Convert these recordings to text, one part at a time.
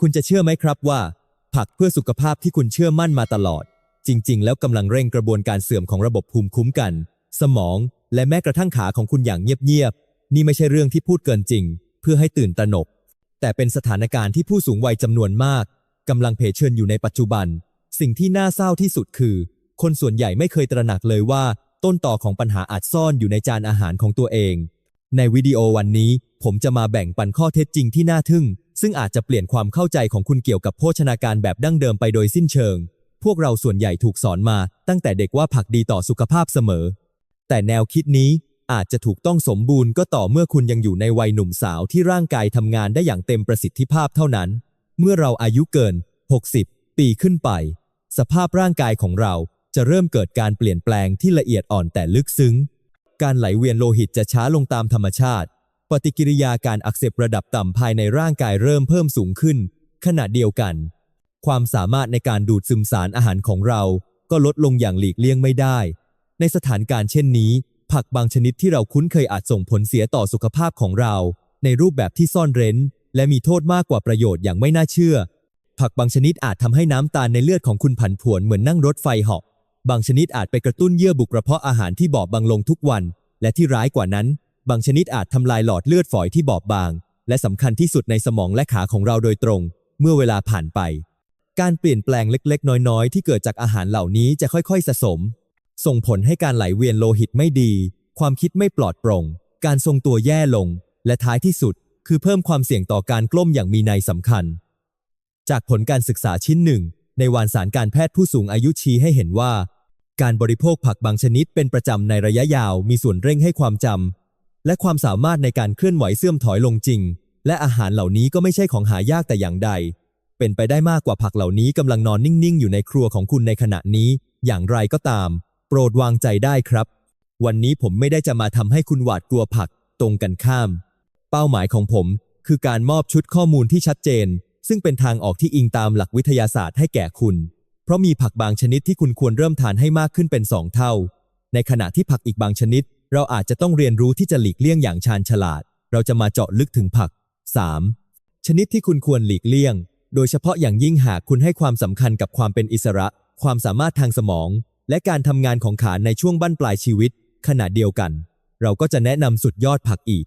คุณจะเชื่อไหมครับว่า ผักเพื่อสุขภาพที่คุณเชื่อมั่นมาตลอด จริง ๆ แล้วกำลังเร่งกระบวนการเสื่อมของระบบภูมิคุ้มกัน สมอง และแม้กระทั่งขาของคุณอย่างเงียบๆนี่ไม่ใช่เรื่องที่พูดเกินจริง เพื่อให้ตื่นตระหนก แต่เป็นสถานการณ์ที่ผู้สูงวัยจำนวนมากกำลังเผชิญอยู่ในปัจจุบัน สิ่งที่น่าเศร้าที่สุดคือ คนส่วนใหญ่ไม่เคยตระหนักเลยว่า ต้นต่อของปัญหาอาจซ่อนอยู่ในจานอาหารของตัวเอง ในวิดีโอวันนี้ ผมจะมาแบ่งปันข้อเท็จจริงที่น่าทึ่ง ซึ่งอาจจะเปลี่ยนความเข้าใจของคุณเกี่ยวกับโภชนาการแบบดั้งเดิมไปโดยสิ้นเชิง พวกเราส่วนใหญ่ถูกสอนมาตั้งแต่เด็กว่าผักดีต่อสุขภาพเสมอ แต่แนวคิดนี้อาจจะถูกต้องสมบูรณ์ก็ต่อเมื่อคุณยังอยู่ในวัยหนุ่มสาวที่ร่างกายทำงานได้อย่างเต็มประสิทธิภาพเท่านั้น เมื่อเราอายุเกิน 60 ปีขึ้นไป สภาพร่างกายของเราจะเริ่มเกิดการเปลี่ยนแปลงที่ละเอียดอ่อนแต่ลึกซึ้ง การไหลเวียนโลหิตจะช้าลงตามธรรมชาติ ปฏิกิริยาการอักเสบระดับต่ำภายในร่างกายเริ่มเพิ่มสูงขึ้น ขณะเดียวกัน ความสามารถในการดูดซึมสารอาหารของเรา ก็ลดลงอย่างหลีกเลี่ยงไม่ได้ ในสถานการณ์เช่นนี้ ผักบางชนิดที่เราคุ้นเคยอาจส่งผลเสียต่อสุขภาพของเรา ในรูปแบบที่ซ่อนเร้น และมีโทษมากกว่าประโยชน์อย่างไม่น่าเชื่อ ผักบางชนิดอาจทำให้น้ำตาลในเลือดของคุณผันผวนเหมือนนั่งรถไฟเหาะบางชนิดอาจไปกระตุ้นเยื่อบุกระเพาะอาหารที่บอบบางลงทุกวัน และที่ร้ายกว่านั้น บางชนิดอาจทำลายหลอดเลือดฝอยที่บอบบาง และสำคัญที่สุดในสมองและขาของเราโดยตรง เมื่อเวลาผ่านไป การเปลี่ยนแปลงเล็กๆ น้อยๆ ที่เกิดจากอาหารเหล่านี้จะค่อยๆ สะสม ส่งผลให้การไหลเวียนโลหิตไม่ดี ความคิดไม่ปลอดโปร่ง การทรงตัวแย่ลง และท้ายที่สุด คือเพิ่มความเสี่ยงต่อการกล้มอย่างมีนัยสำคัญ จากผลการศึกษาชิ้นหนึ่ง ในวารสารการแพทย์ผู้สูงอายุชี้ให้เห็นว่าการบริโภคผักบางชนิดเป็นประจำในระยะยาวมีส่วนเร่งให้ความจำ และความสามารถในการเคลื่อนไหวเสื่อมถอยลงจริง และอาหารเหล่านี้ก็ไม่ใช่ของหายากแต่อย่างใด เป็นไปได้มากกว่าผักเหล่านี้กำลังนอนนิ่งๆ อยู่ในครัวของคุณในขณะนี้ อย่างไรก็ตาม โปรดวางใจได้ครับ วันนี้ผมไม่ได้จะมาทำให้คุณหวาดกลัวผัก ตรงกันข้าม เป้าหมายของผม คือการมอบชุดข้อมูลที่ชัดเจน ซึ่งเป็นทางออกที่อิงตามหลักวิทยาศาสตร์ให้แก่คุณ เพราะมีผักบางชนิดที่คุณควรเริ่มทานให้มากขึ้นเป็น2เท่า ในขณะที่ผักอีกบางชนิด เราอาจจะต้องเรียนรู้ที่จะหลีกเลี่ยงอย่างชาญฉลาด เราจะมาเจาะลึกถึงผัก 3. ชนิดที่คุณควรหลีกเลี่ยง โดยเฉพาะอย่างยิ่งหากคุณให้ความสำคัญกับความเป็นอิสระ ความสามารถทางสมอง และการทำงานของขาในช่วงบั้นปลายชีวิต ขณะเดียวกัน เราก็จะแนะนำสุดยอดผักอีก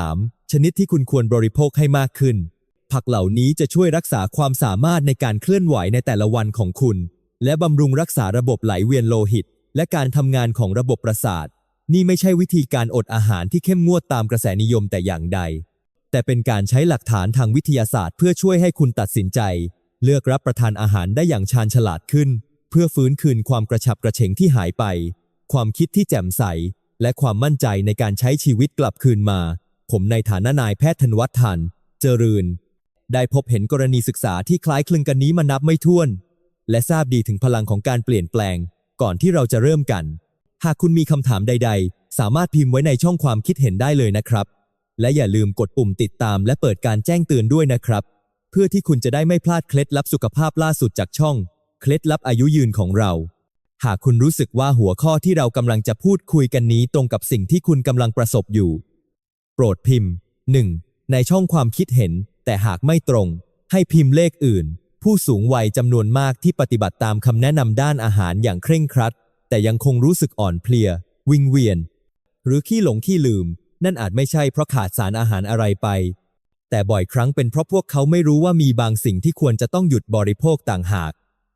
3. ชนิดที่คุณควรบริโภคให้มากขึ้น ผักเหล่านี้จะช่วยรักษาความสามารถในการเคลื่อนไหวในแต่ละวันของคุณ และบำรุงรักษาระบบไหลเวียนโลหิต และการทำงานของระบบประสาท นี่ไม่ใช่วิธีการอดอาหารที่เข้มงวดตามกระแสนิยมแต่อย่างใด แต่เป็นการใช้หลักฐานทางวิทยาศาสตร์ เพื่อช่วยให้คุณตัดสินใจ เลือกรับประทานอาหารได้อย่างชาญฉลาดขึ้น เพื่อฟื้นคืนความกระฉับกระเฉงที่หายไป ความคิดที่แจ่มใส และความมั่นใจในการใช้ชีวิตกลับคืนมา ผมในฐานะนายแพทย์ธนวัฒน์ทัน เจริญ ได้พบเห็นกรณีศึกษาที่คล้ายคลึงกันนี้มานับไม่ถ้วน และทราบดีถึงพลังของการเปลี่ยนแปลง ก่อนที่เราจะเริ่มกัน หากคุณมีคำถามใด ๆ สามารถพิมพ์ไว้ในช่องความคิดเห็นได้เลยนะครับ และอย่าลืมกดปุ่มติดตามและเปิดการแจ้งเตือนด้วยนะครับ เพื่อที่คุณจะได้ไม่พลาดเคล็ดลับสุขภาพล่าสุดจากช่อง เคล็ดลับอายุยืนของเรา หากคุณรู้สึกว่าหัวข้อที่เรากำลังจะพูดคุยกันนี้ตรงกับสิ่งที่คุณกำลังประสบอยู่ โปรดพิมพ์ 1. ในช่องความคิดเห็น แต่หากไม่ตรง ให้พิมพ์เลขอื่น ผู้สูงวัยจำนวนมากที่ปฏิบัติตามคำแนะนำด้านอาหารอย่างเคร่งครัด แต่ยังคงรู้สึกอ่อนเพลีย วิงเวียน หรือขี้หลงขี้ลืม นั่นอาจไม่ใช่เพราะขาดสารอาหารอะไรไป แต่บ่อยครั้งเป็นเพราะพวกเขาไม่รู้ว่ามีบางสิ่งที่ควรจะต้องหยุดบริโภคต่างหาก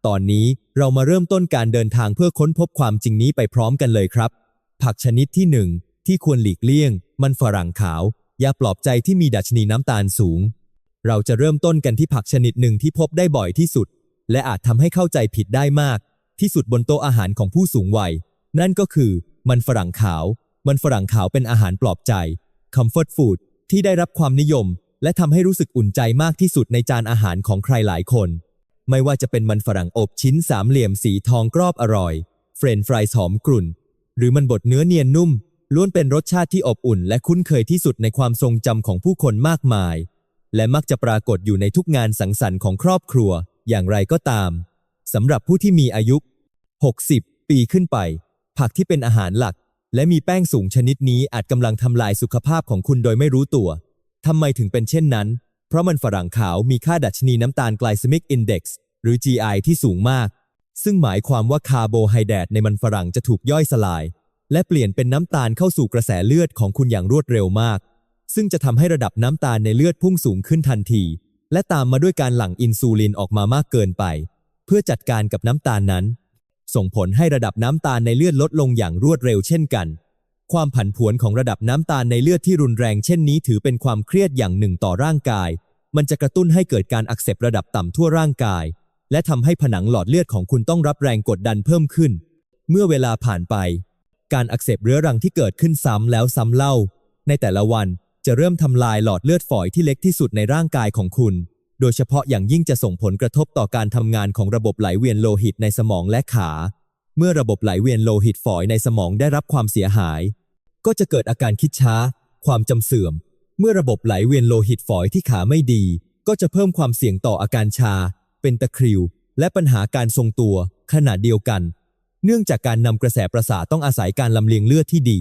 ตอนนี้เรามาเริ่มต้นการเดินทางเพื่อค้นพบความจริงนี้ไปพร้อมกันเลยครับ ผักชนิดที่หนึ่งที่ควรหลีกเลี่ยง มันฝรั่งขาว ยาปลอบใจที่มีดัชนีน้ำตาลสูง เราจะเริ่มต้นกันที่ผักชนิดหนึ่งที่พบได้บ่อยที่สุด และอาจทำให้เข้าใจผิดได้มาก ที่สุดบนโต๊ะอาหารของผู้สูงวัย นั่นก็คือ มันฝรั่งขาว มันฝรั่งขาวเป็นอาหารปลอบใจ comfort food ที่ได้รับความนิยม และทำให้รู้สึกอุ่นใจมากที่สุดในจานอาหารของใครหลายคน ไม่ว่าจะเป็นมันฝรั่งอบชิ้นสามเหลี่ยมสีทองกรอบอร่อย เฟรนฟรายหอมกรุ่น หรือมันบดเนื้อเนียนนุ่มล้วนเป็นรสชาติที่อบอุ่น และคุ้นเคยที่สุดในความทรงจำของผู้คนมากมาย และมักจะปรากฏอยู่ในทุกงานสังสรรค์ของครอบครัว อย่างไรก็ตาม สำหรับผู้ที่มีอายุ 60 ปีขึ้นไป ผักที่เป็นอาหารหลัก และมีแป้งสูงชนิดนี้อาจกำลังทำลายสุขภาพของคุณโดยไม่รู้ตัว ทำไมถึงเป็นเช่นนั้น เพราะมันฝรั่งขาวมีค่าดัชนีน้ำตาลไกลซิมิกอินเด็กซ์หรือ GI ที่สูงมาก ซึ่งหมายความว่าคาร์โบไฮเดรตในมันฝรั่งจะถูกย่อยสลาย และเปลี่ยนเป็นน้ำตาลเข้าสู่กระแสเลือดของคุณอย่างรวดเร็วมาก ซึ่งจะทำให้ระดับน้ำตาลในเลือดพุ่งสูงขึ้นทันที และตามมาด้วยการหลั่งอินซูลินออกมามากเกินไป เพื่อจัดการกับน้ำตาลนั้น ส่งผลให้ระดับน้ำตาลในเลือดลดลงอย่างรวดเร็วเช่นกัน ความผันผวนของระดับน้ำตาลในเลือดที่รุนแรงเช่นนี้ถือเป็นความเครียดอย่างหนึ่งต่อร่างกาย มันจะกระตุ้นให้เกิดการอักเสบระดับต่ำทั่วร่างกาย และทำให้ผนังหลอดเลือดของคุณต้องรับแรงกดดันเพิ่มขึ้น เมื่อเวลาผ่านไป การอักเสบเรื้อรังที่เกิดขึ้นซ้ำแล้วซ้ำเล่า ในแต่ละวันจะเริ่มทำลายหลอดเลือดฝอยที่เล็กที่สุดในร่างกายของคุณ โดยเฉพาะอย่างยิ่งจะส่งผลกระทบต่อการทำงานของระบบไหลเวียนโลหิตในสมองและขา เมื่อระบบไหลเวียนโลหิตฝอยในสมองได้รับความเสียหาย ก็จะเกิดอาการคิดช้า ความจำเสื่อม เมื่อระบบไหลเวียนโลหิตฝอยที่ขาไม่ดี ก็จะเพิ่มความเสี่ยงต่ออาการชา เป็นตะคริว และปัญหาการทรงตัวขนาดเดียวกัน เนื่องจากการนำกระแสประสาทต้องอาศัยการลำเลียงเลือดที่ดี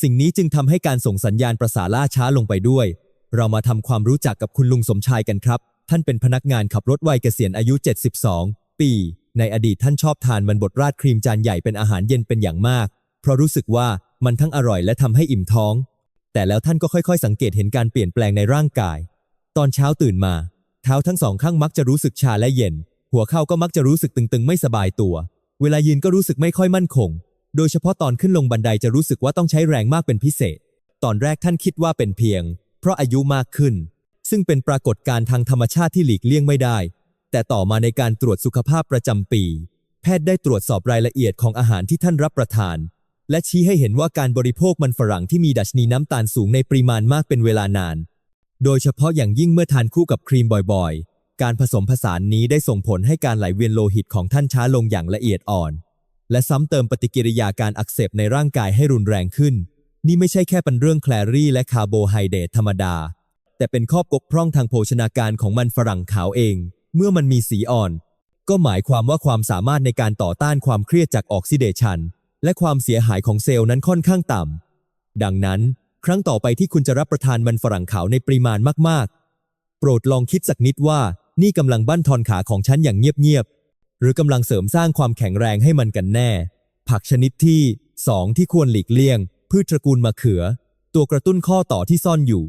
สิ่งนี้จึงทำให้การส่งสัญญาณประสาทล่าช้าลงไปด้วย เรามาทำความรู้จักกับคุณลุงสมชายกันครับ ท่านเป็นพนักงานขับรถวัยเกษียณอายุ 72 ปี ในอดีตท่านชอบทานมันบดราดครีมจานใหญ่เป็นอาหารเย็นเป็นอย่างมาก เพราะรู้สึกว่ามันทั้งอร่อยและทำให้อิ่มท้อง แต่แล้วท่านก็ค่อยๆ สังเกตเห็นการเปลี่ยนแปลงในร่างกาย ตอนเช้าตื่นมา เท้าทั้งสองข้างมักจะรู้สึกชาและเย็น หัวเข่าก็มักจะรู้สึกตึงๆ ไม่สบายตัว เวลายืนก็รู้สึกไม่ค่อยมั่นคง โดยเฉพาะตอนขึ้นลงบันไดจะรู้สึกว่าต้องใช้แรงมากเป็นพิเศษ ตอนแรกท่านคิดว่าเป็นเพียง เพราะอายุมากขึ้น ซึ่งเป็นปรากฏการณ์ทางธรรมชาติที่หลีกเลี่ยงไม่ได้ แต่ต่อมาในการตรวจสุขภาพประจำปี แพทย์ได้ตรวจสอบรายละเอียดของอาหารที่ท่านรับประทาน และชี้ให้เห็นว่าการบริโภคมันฝรั่งที่มีดัชนีน้ำตาลสูงในปริมาณมากเป็นเวลานาน โดยเฉพาะอย่างยิ่งเมื่อทานคู่กับครีมบ่อยๆ การผสมผสานนี้ได้ส่งผลให้การไหลเวียนโลหิตของท่านช้าลงอย่างละเอียดอ่อน และซ้ำเติมปฏิกิริยาการอักเสบในร่างกายให้รุนแรงขึ้น นี่ไม่ใช่แค่เป็นเรื่องแคลอรี่และคาร์โบไฮเดรตธรรมดา แต่เป็นข้อบกพร่องทางโภชนาการของมันฝรั่งขาวเอง เมื่อมันมีสีอ่อน ก็หมายความว่าความสามารถในการต่อต้านความเครียดจากออกซิเดชัน และความเสียหายของเซลล์นั้นค่อนข้างต่ำ ดังนั้น ครั้งต่อไปที่คุณจะรับประทานมันฝรั่งขาวในปริมาณมากๆ โปรดลองคิดสักนิดว่านี่กำลังบั้นทอนขาของฉันอย่างเงียบๆ หรือกำลังเสริมสร้างความแข็งแรงให้มันกันแน่ ผักชนิดที่ 2 ที่ควรหลีกเลี่ยง พืชตระกูลมะเขือ ตัวกระตุ้นข้อต่อที่ซ่อนอยู่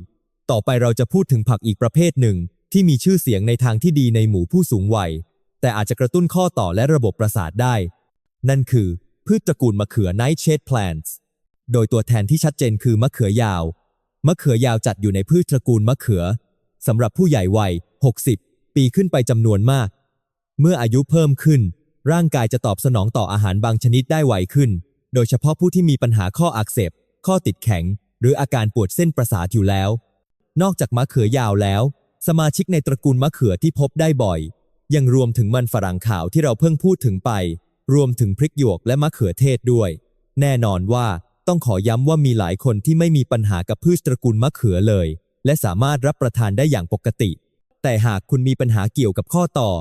ต่อไปเราจะพูดถึงผักอีกประเภทหนึ่ง ที่มีชื่อเสียงในทางที่ดีในหมู่ผู้สูงวัย แต่อาจจะกระตุ้นข้อต่อและระบบประสาทได้ นั่นคือ พืชตระกูลมะเขือ nightshade plants โดยตัวแทนที่ชัดเจนคือมะเขือยาว มะเขือยาวจัดอยู่ในพืชตระกูลมะเขือสำหรับผู้ใหญ่วัย 60 ปีขึ้นไปจำนวนมาก เมื่ออายุเพิ่มขึ้น ร่างกายจะตอบสนองต่ออาหารบางชนิดได้ไวขึ้น โดยเฉพาะผู้ที่มีปัญหาข้ออักเสบ ข้อติดแข็ง หรืออาการปวดเส้นประสาทอยู่แล้ว นอกจากมะเขือยาวแล้ว สมาชิกในตระกูลมะเขือที่พบได้บ่อย ยังรวมถึงมันฝรั่งขาวที่เราเพิ่งพูดถึงไป รวมถึงพริกหยวกและมะเขือเทศด้วย แน่นอนว่าต้องขอย้ำว่ามีหลายคนที่ไม่มีปัญหากับพืชตระกูลมะเขือเลย และสามารถรับประทานได้อย่างปกติ แต่หากคุณมีปัญหาเกี่ยวกับข้อต่อ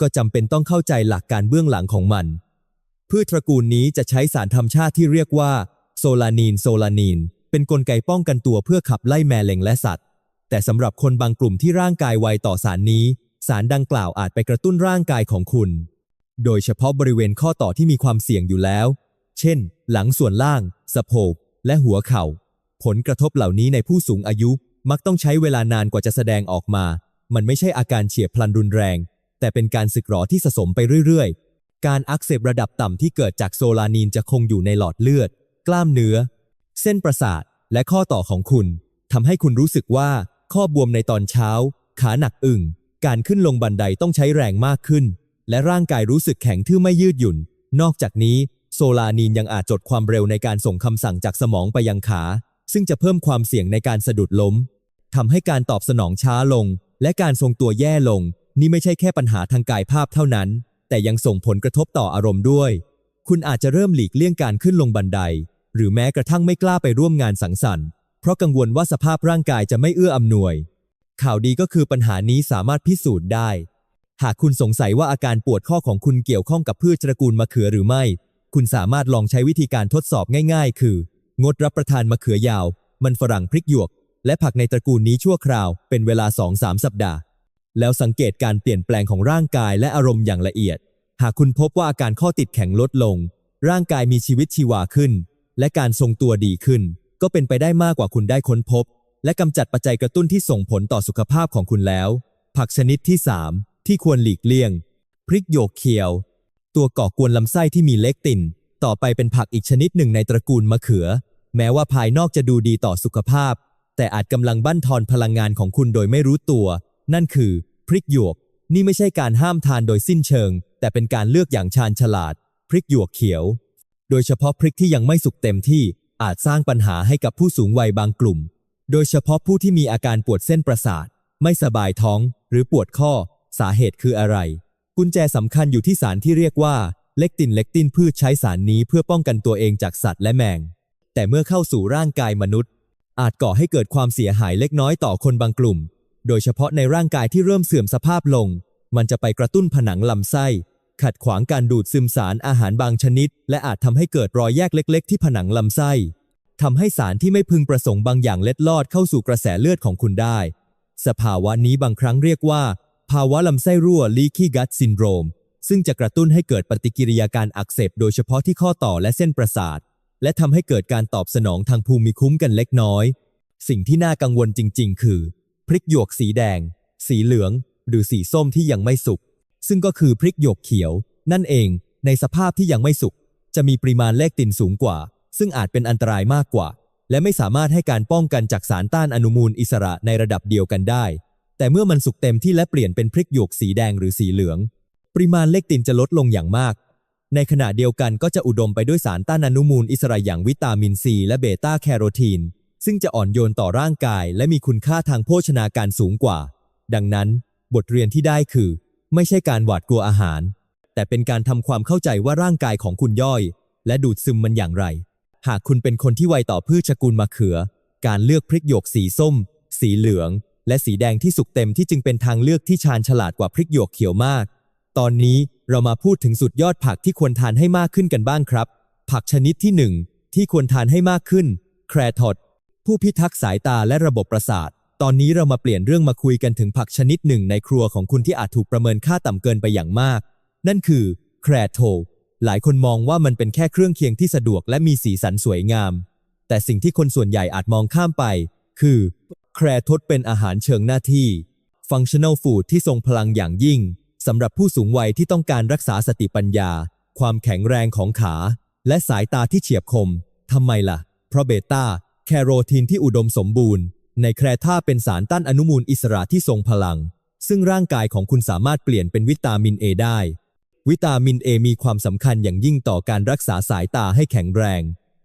ก็จำเป็นต้องเข้าใจหลักการเบื้องหลังของมัน พืชตระกูลนี้จะใช้สารธรรมชาติที่เรียกว่าโซลานีนโซลานีนเป็นนกลไกป้องกันตัวเพื่อขับไล่แมลงและสัตว์ แต่สำหรับคนบางกลุ่มที่ร่างกายไวต่อสารนี้ สารดังกล่าวอาจไปกระตุ้นร่างกายของคุณ โดยเฉพาะบริเวณข้อต่อที่มีความเสี่ยงอยู่แล้ว เช่น หลังส่วนล่าง สะโพก และหัวเข่า ผลกระทบเหล่านี้ในผู้สูงอายุมักต้องใช้เวลานานกว่าจะแสดงออกมา มันไม่ใช่อาการเฉียบพลันรุนแรง แต่เป็นการสึกหรอที่สะสมไปเรื่อยๆ การอักเสบระดับต่ำที่เกิดจากโซลานีนจะคงอยู่ในหลอดเลือด กล้ามเนื้อ เส้นประสาท และข้อต่อของคุณทำให้คุณรู้สึกว่า ข้อบวมในตอนเช้า ขาหนักอึ่ง การขึ้นลงบันไดต้องใช้แรงมากขึ้น และร่างกายรู้สึกแข็งทื่อไม่ยืดหยุ่น นอกจากนี้ โซลานีนยังอาจจดความเร็วในการส่งคำสั่งจากสมองไปยังขา ซึ่งจะเพิ่มความเสี่ยงในการสะดุดล้มทำให้การตอบสนองช้าลง และการทรงตัวแย่ลง นี่ไม่ใช่แค่ปัญหาทางกายภาพเท่านั้น แต่ยังส่งผลกระทบต่ออารมณ์ด้วย คุณอาจจะเริ่มหลีกเลี่ยงการขึ้นลงบันได หรือแม้กระทั่งไม่กล้าไปร่วมงานสังสรรค์ ราะกังวลว่าสภาพร่างกายจะไม่เอื้ออำนวย ข่าวดีก็คือปัญหานี้สามารถพิสูจน์ได้ หากคุณสงสัยว่าอาการปวดข้อของคุณเกี่ยวข้องกับพืชตระกูลมะเขือหรือไม่ คุณสามารถลองใช้วิธีการทดสอบง่าย ๆ คือ งดรับประทานมะเขือยาว มันฝรั่งพริกหยวก และผักในตระกูลนี้ชั่วคราว เป็นเวลา 2-3 สัปดาห์ แล้วสังเกตการเปลี่ยนแปลงของร่างกายและอารมณ์อย่างละเอียด หากคุณพบว่าอาการข้อติดแข็งลดลง ร่างกายมีชีวิตชีวาขึ้น และการทรงตัวดีขึ้น ก็เป็นไปได้มากกว่าคุณได้ค้นพบ และกำจัดปัจจัยกระตุ้นที่ส่งผลต่อสุขภาพของคุณแล้ว ผักชนิดที่ 3 ที่ควรหลีกเลี่ยง พริกหยวกเขียว ตัวก่อกวนลำไส้ที่มีเล็กติน ต่อไปเป็นผักอีกชนิดหนึ่งในตระกูลมะเขือ แม้ว่าภายนอกจะดูดีต่อสุขภาพ แต่อาจกำลังบั้นทอนพลังงานของคุณโดยไม่รู้ตัว นั่นคือพริกหยวก นี่ไม่ใช่การห้ามทานโดยสิ้นเชิง แต่เป็นการเลือกอย่างชาญฉลาด พริกหยวกเขียว โดยเฉพาะพริกที่ยังไม่สุกเต็มที่ อาจสร้างปัญหาให้กับผู้สูงวัยบางกลุ่ม โดยเฉพาะผู้ที่มีอาการปวดเส้นประสาท ไม่สบายท้อง หรือปวดข้อ สาเหตุคืออะไร กุญแจสำคัญอยู่ที่สารที่เรียกว่าเลกตินเลกตินพืชใช้สารนี้เพื่อป้องกันตัวเองจากสัตว์และแมง แต่เมื่อเข้าสู่ร่างกายมนุษย์ อาจก่อให้เกิดความเสียหายเล็กน้อยต่อคนบางกลุ่ม โดยเฉพาะในร่างกายที่เริ่มเสื่อมสภาพลง มันจะไปกระตุ้นผนังลำไส้ ขัดขวางการดูดซึมสารอาหารบางชนิด และอาจทำให้เกิดรอยแยกเล็ก ๆ ที่ผนังลำไส้ทำให้สารที่ไม่พึงประสงค์บางอย่างเล็ดลอดเข้าสู่กระแสเลือดของคุณได้ สภาวะนี้บางครั้งเรียกว่า ภาวะลำไส้รั่ว leaky gut syndrome ซึ่งจะกระตุ้นให้เกิดปฏิกิริยาการอักเสบโดยเฉพาะที่ข้อต่อและเส้นประสาท และทำให้เกิดการตอบสนองทางภูมิคุ้มกันเล็กน้อย สิ่งที่น่ากังวลจริง ๆ คือ พริกหยวกสีแดง สีเหลือง หรือสีส้มที่ยังไม่สุก ซึ่งก็คือพริกหยวกเขียว นั่นเองในสภาพที่ยังไม่สุกจะมีปริมาณเลกตินสูงกว่า ซึ่งอาจเป็นอันตรายมากกว่า และไม่สามารถให้การป้องกันจากสารต้านอนุมูลอิสระในระดับเดียวกันได้ แต่เมื่อมันสุกเต็มที่และเปลี่ยนเป็นพริกหยวกสีแดงหรือสีเหลือง ปริมาณเลกตินจะลดลงอย่างมาก ในขณะเดียวกันก็จะอุดมไปด้วยสารต้านอนุมูลอิสระอย่างวิตามินซีและเบต้าแคโรทีนซึ่งจะอ่อนโยนต่อร่างกาย และมีคุณค่าทางโภชนาการสูงกว่า ดังนั้น บทเรียนที่ได้คือ ไม่ใช่การหวาดกลัวอาหาร แต่เป็นการทำความเข้าใจว่าร่างกายของคุณย่อย และดูดซึมมันอย่างไร หากคุณเป็นคนที่ไวต่อพืชสกุลมะเขือ การเลือกพริกหยวกสีส้ม สีเหลือง และสีแดงที่สุกเต็มที่จึงเป็นทางเลือกที่ชาญฉลาดกว่าพริกหยวกเขียวมาก ตอนนี้เรามาพูดถึงสุดยอดผักที่ควรทานให้มากขึ้นกันบ้างครับ ผักชนิดที่หนึ่งที่ควรทานให้มากขึ้น แครทอดผู้พิทักษ์สายตาและระบบประสาท ตอนนี้เรามาเปลี่ยนเรื่องมาคุยกันถึงผักชนิดหนึ่งในครัวของคุณที่อาจถูกประเมินค่าต่ำเกินไปอย่างมาก นั่นคือ แครโท หลายคนมองว่ามันเป็นแค่เครื่องเคียงที่สะดวกและมีสีสันสวยงาม แต่สิ่งที่คนส่วนใหญ่อาจมองข้ามไป คือ แครทดเป็นอาหารเชิงหน้าที่ functional food ที่ทรงพลังอย่างยิ่งสำหรับผู้สูงวัยที่ต้องการรักษาสติปัญญา ความแข็งแรงของขา และสายตาที่เฉียบคมทำไมล่ะ เพราะเบต้าแคโรทีนที่อุดมสมบูรณ์ ในแครท่าเป็นสารต้านอนุมูลอิสระที่ทรงพลัง ซึ่งร่างกายของคุณสามารถเปลี่ยนเป็นวิตามินเอได้ วิตามินเอมีความสำคัญอย่างยิ่งต่อการรักษาสายตาให้แข็งแรง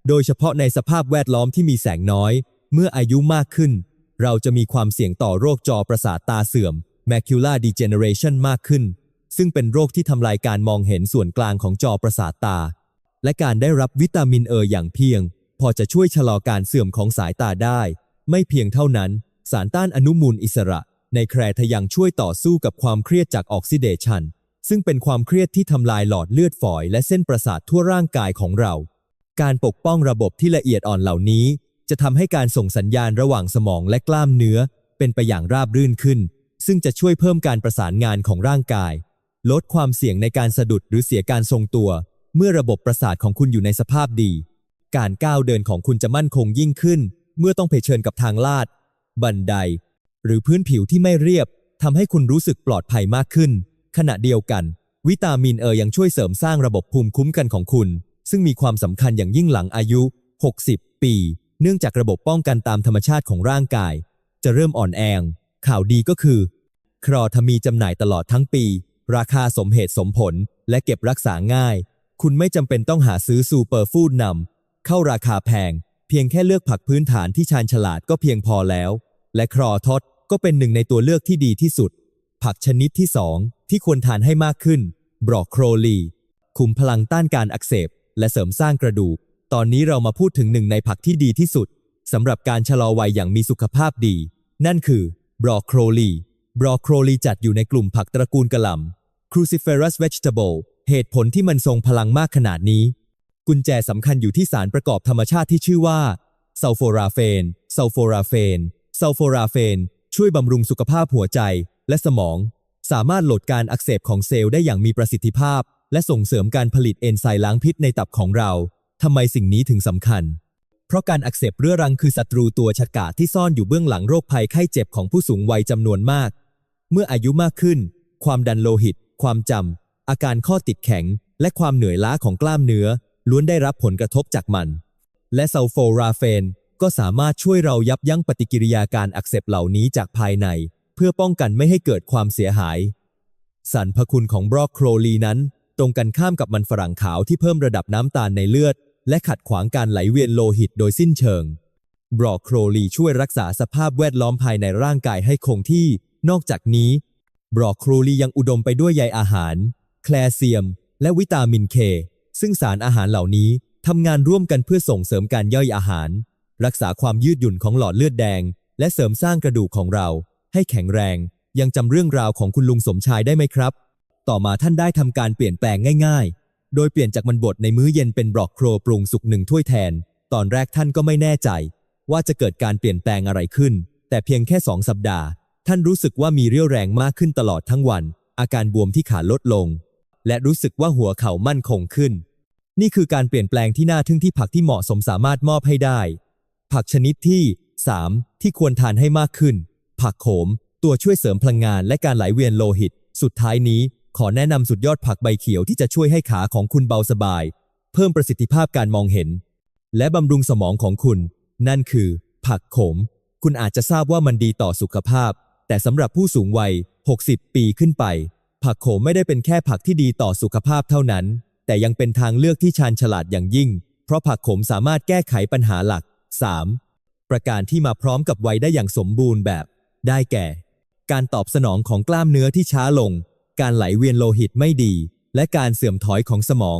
โดยเฉพาะในสภาพแวดล้อมที่มีแสงน้อย เมื่ออายุมากขึ้น เราจะมีความเสี่ยงต่อโรคจอประสาทตาเสื่อม macular degeneration มากขึ้น ซึ่งเป็นโรคที่ทำลายการมองเห็นส่วนกลางของจอประสาทตา และการได้รับวิตามินเออย่างเพียง พอจะช่วยชะลอการเสื่อมของสายตาได้ ไม่เพียงเท่านั้น สารต้านอนุมูลอิสระ ในแครทยังช่วยต่อสู้กับความเครียดจากออกซิเดชัน ซึ่งเป็นความเครียดที่ทำลายหลอดเลือดฝอยและเส้นประสาททั่วร่างกายของเรา การปกป้องระบบที่ละเอียดอ่อนเหล่านี้ จะทำให้การส่งสัญญาณระหว่างสมองและกล้ามเนื้อ เป็นไปอย่างราบรื่นขึ้น ซึ่งจะช่วยเพิ่มการประสานงานของร่างกาย ลดความเสี่ยงในการสะดุดหรือเสียการทรงตัว เมื่อระบบประสาทของคุณอยู่ในสภาพดี การก้าวเดินของคุณจะมั่นคงยิ่งขึ้น เมื่อต้องเผชิญกับทางลาด บันได หรือพื้นผิวที่ไม่เรียบทำให้คุณรู้สึกปลอดภัยมากขึ้น ขณะเดียวกัน วิตามินเอยังช่วยเสริมสร้างระบบภูมิคุ้มกันของคุณ ซึ่งมีความสำคัญอย่างยิ่งหลังอายุ 60 ปี เนื่องจากระบบป้องกันตามธรรมชาติของร่างกาย จะเริ่มอ่อนแองข่าวดีก็คือ ครอทมีจำหน่ายตลอดทั้งปี ราคาสมเหตุสมผลและเก็บรักษาง่าย คุณไม่จำเป็นต้องหาซื้อซูเปอร์ฟู้ดนำเข้าราคาแพง พียงแค่เลือกผักพื้นฐานที่ชาญฉลาดก็เพียงพอแล้ว และครอทอดก็เป็นหนึ่งในตัวเลือกที่ดีที่สุด ผักชนิดที่ 2 ที่ควรทานให้มากขึ้น บรอกโคลี คุมพลังต้านการอักเสบ และเสริมสร้างกระดูก ตอนนี้เรามาพูดถึงหนึ่งในผักที่ดีที่สุดสำหรับการชะลอวัยอย่างมีสุขภาพดี นั่นคือบรอกโคลี บรอกโคลีจัดอยู่ในกลุ่มผักตระกูลกะหล่ำ cruciferous vegetable เหตุผลที่มันทรงพลังมากขนาดนี้ กุญแจสำคัญอยู่ที่สารประกอบธรรมชาติที่ชื่อว่าซัลโฟราเฟนซัลโฟราเฟนซัลโฟราเฟนช่วยบำรุงสุขภาพหัวใจและสมอง สามารถลดการอักเสบของเซลล์ได้อย่างมีประสิทธิภาพ และส่งเสริมการผลิตเอนไซม์ล้างพิษในตับของเรา ทำไมสิ่งนี้ถึงสำคัญ เพราะการอักเสบเรื้อรังคือศัตรูตัวฉกาจที่ซ่อนอยู่เบื้องหลังโรคภัยไข้เจ็บของผู้สูงวัยจำนวนมาก เมื่ออายุมากขึ้น ความดันโลหิต ความจำอาการข้อติดแข็ง และความเหนื่อยล้าของกล้ามเนื้อ ล้วนได้รับผลกระทบจากมัน และซัลโฟราเฟนก็สามารถช่วยเรายับยั้งปฏิกิริยาการอักเสบเหล่านี้จากภายใน เพื่อป้องกันไม่ให้เกิดความเสียหาย สรรพคุณของบรอกโคลีนั้น ตรงกันข้ามกับมันฝรั่งขาวที่เพิ่มระดับน้ำตาลในเลือด และขัดขวางการไหลเวียนโลหิตโดยสิ้นเชิง บรอกโคลีช่วยรักษาสภาพแวดล้อมภายในร่างกายให้คงที่ นอกจากนี้ บรอกโคลียังอุดมไปด้วยใยอาหาร แคลเซียม และวิตามินเค ซึ่งสารอาหารเหล่านี้ทำงานร่วมกันเพื่อส่งเสริมการย่อยอาหาร รักษาความยืดหยุ่นของหลอดเลือดแดง และเสริมสร้างกระดูกของเรา ให้แข็งแรง ยังจำเรื่องราวของคุณลุงสมชายได้ไหมครับ ต่อมาท่านได้ทำการเปลี่ยนแปลงง่ายๆ โดยเปลี่ยนจากมันบดในมื้อเย็นเป็นบรอกโครปรุงสุกหนึ่งถ้วยแทน ตอนแรกท่านก็ไม่แน่ใจ ว่าจะเกิดการเปลี่ยนแปลงอะไรขึ้น แต่เพียงแค่สองสัปดาห์ ท่านรู้สึกว่ามีเรี่ยวแรงมากขึ้นตลอดทั้งวัน อาการบวมที่ขาลดลง และรู้สึกว่าหัวเข่ามั่นคงขึ้น นี่คือการเปลี่ยนแปลงที่น่าทึ่งที่ผักที่เหมาะสมสามารถมอบให้ได้ ผักชนิดที่ 3. ที่ควรทานให้มากขึ้น ผักโขม ตัวช่วยเสริมพลังงานและการไหลเวียนโลหิต สุดท้ายนี้ ขอแนะนำสุดยอดผักใบเขียวที่จะช่วยให้ขาของคุณเบาสบาย เพิ่มประสิทธิภาพการมองเห็น และบำรุงสมองของคุณ นั่นคือ ผักโขม คุณอาจจะทราบว่ามันดีต่อสุขภาพ แต่สำหรับผู้สูงวัย 60 ปีขึ้นไป ผักโขมไม่ได้เป็นแค่ผักที่ดีต่อสุขภาพเท่านั้น แต่ยังเป็นทางเลือกที่ชาญฉลาดอย่างยิ่ง เพราะผักโขมสามารถแก้ไขปัญหาหลัก 3. ประการที่มาพร้อมกับวัยได้อย่างสมบูรณ์แบบ ได้แก่ การตอบสนองของกล้ามเนื้อที่ช้าลง การไหลเวียนโลหิตไม่ดี และการเสื่อมถอยของสมอง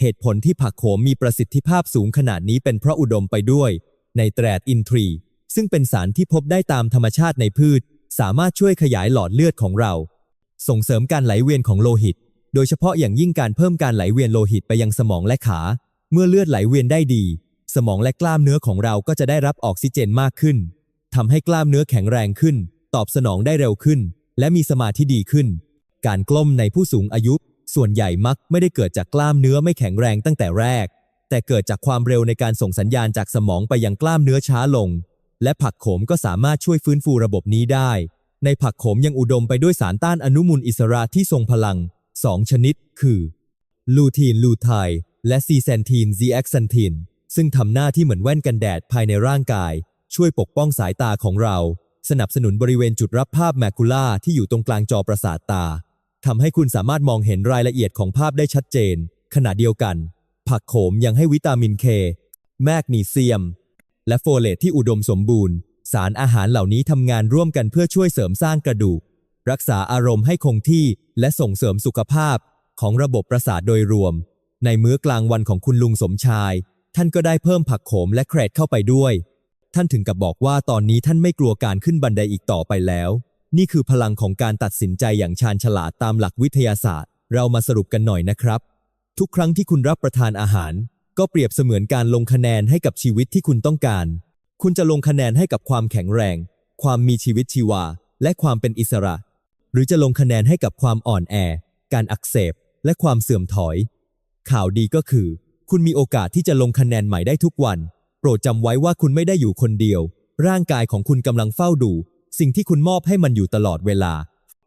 เหตุผลที่ผักโขมมีประสิทธิภาพสูงขนาดนี้เป็นเพราะอุดมไปด้วย ในแตรดอินทรี ซึ่งเป็นสารที่พบได้ตามธรรมชาติในพืช สามารถช่วยขยายหลอดเลือดของเรา ส่งเสริมการไหลเวียนของโลหิต โดยเฉพาะอย่างยิ่งการเพิ่มการไหลเวียนโลหิตไปยังสมองและขา เมื่อเลือดไหลเวียนได้ดี สมองและกล้ามเนื้อของเราก็จะได้รับออกซิเจนมากขึ้นทำให้กล้ามเนื้อแข็งแรงขึ้น ตอบสนองได้เร็วขึ้น และมีสมาธิดีขึ้น การกล้มในผู้สูงอายุ ส่วนใหญ่มักไม่ได้เกิดจากกล้ามเนื้อไม่แข็งแรงตั้งแต่แรก แต่เกิดจากความเร็วในการส่งสัญญาณจากสมองไปยังกล้ามเนื้อช้าลง และผักโขมก็สามารถช่วยฟื้นฟูระบบนี้ได้ ในผักโขมยังอุดมไปด้วยสารต้านอนุมูลอิสระที่ทรงพลัง 2 ชนิด คือ ลูทีนลูไทและซีเซนทีนซีแอคซันทีนซึ่งทำหน้าที่เหมือนแว่นกันแดดภายในร่างกาย ช่วยปกป้องสายตาของเรา สนับสนุนบริเวณจุดรับภาพแมคูล่าที่อยู่ตรงกลางจอประสาทตาทำให้คุณสามารถมองเห็นรายละเอียดของภาพได้ชัดเจน ขณะเดียวกัน ผักโขมยังให้วิตามินเคแมกนีเซียม และโฟเลตที่อุดมสมบูรณ์ สารอาหารเหล่านี้ทำงานร่วมกันเพื่อช่วยเสริมสร้างกระดูก รักษาอารมณ์ให้คงที่และส่งเสริมสุขภาพของระบบประสาทโดยรวม ในมื้อกลางวันของคุณลุงสมชาย ท่านก็ได้เพิ่มผักโขมและแครดเข้าไปด้วย ท่านถึงกับบอกว่าตอนนี้ท่านไม่กลัวการขึ้นบันไดอีกต่อไปแล้ว นี่คือพลังของการตัดสินใจอย่างชาญฉลาดตามหลักวิทยาศาสตร์ เรามาสรุปกันหน่อยนะครับ ทุกครั้งที่คุณรับประทานอาหาร ก็เปรียบเสมือนการลงคะแนนให้กับชีวิตที่คุณต้องการ คุณจะลงคะแนนให้กับความแข็งแรง ความมีชีวิตชีวา และความเป็นอิสระ หรือจะลงคะแนนให้กับความอ่อนแอ การอักเสบ และความเสื่อมถอย ข่าวดีก็คือ คุณมีโอกาสที่จะลงคะแนนใหม่ได้ทุกวัน โปรดจำไว้ว่าคุณไม่ได้อยู่คนเดียว ร่างกายของคุณกำลังเฝ้าดู สิ่งที่คุณมอบให้มันอยู่ตลอดเวลา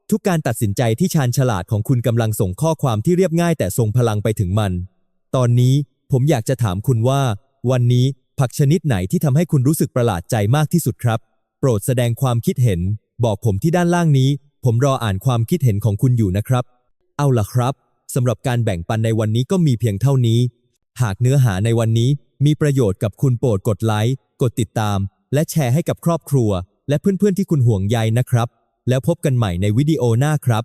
ทุกการตัดสินใจที่ชาญฉลาดของคุณกำลังส่งข้อความที่เรียบง่ายแต่ทรงพลังไปถึงมัน ตอนนี้ผมอยากจะถามคุณว่า วันนี้ ผักชนิดไหนที่ทำให้คุณรู้สึกประหลาดใจมากที่สุดครับ โปรดแสดงความคิดเห็น บอกผมที่ด้านล่างนี้ ผมรออ่านความคิดเห็นของคุณอยู่นะครับ เอาล่ะครับสำหรับการแบ่งปันในวันนี้ก็มีเพียงเท่านี้ หากเนื้อหาในวันนี้มีประโยชน์กับคุณโปรดกดไลค์ กดติดตาม และแชร์ให้กับครอบครัว และเพื่อนๆที่คุณห่วงใยนะครับ แล้วพบกันใหม่ในวิดีโอหน้าครับ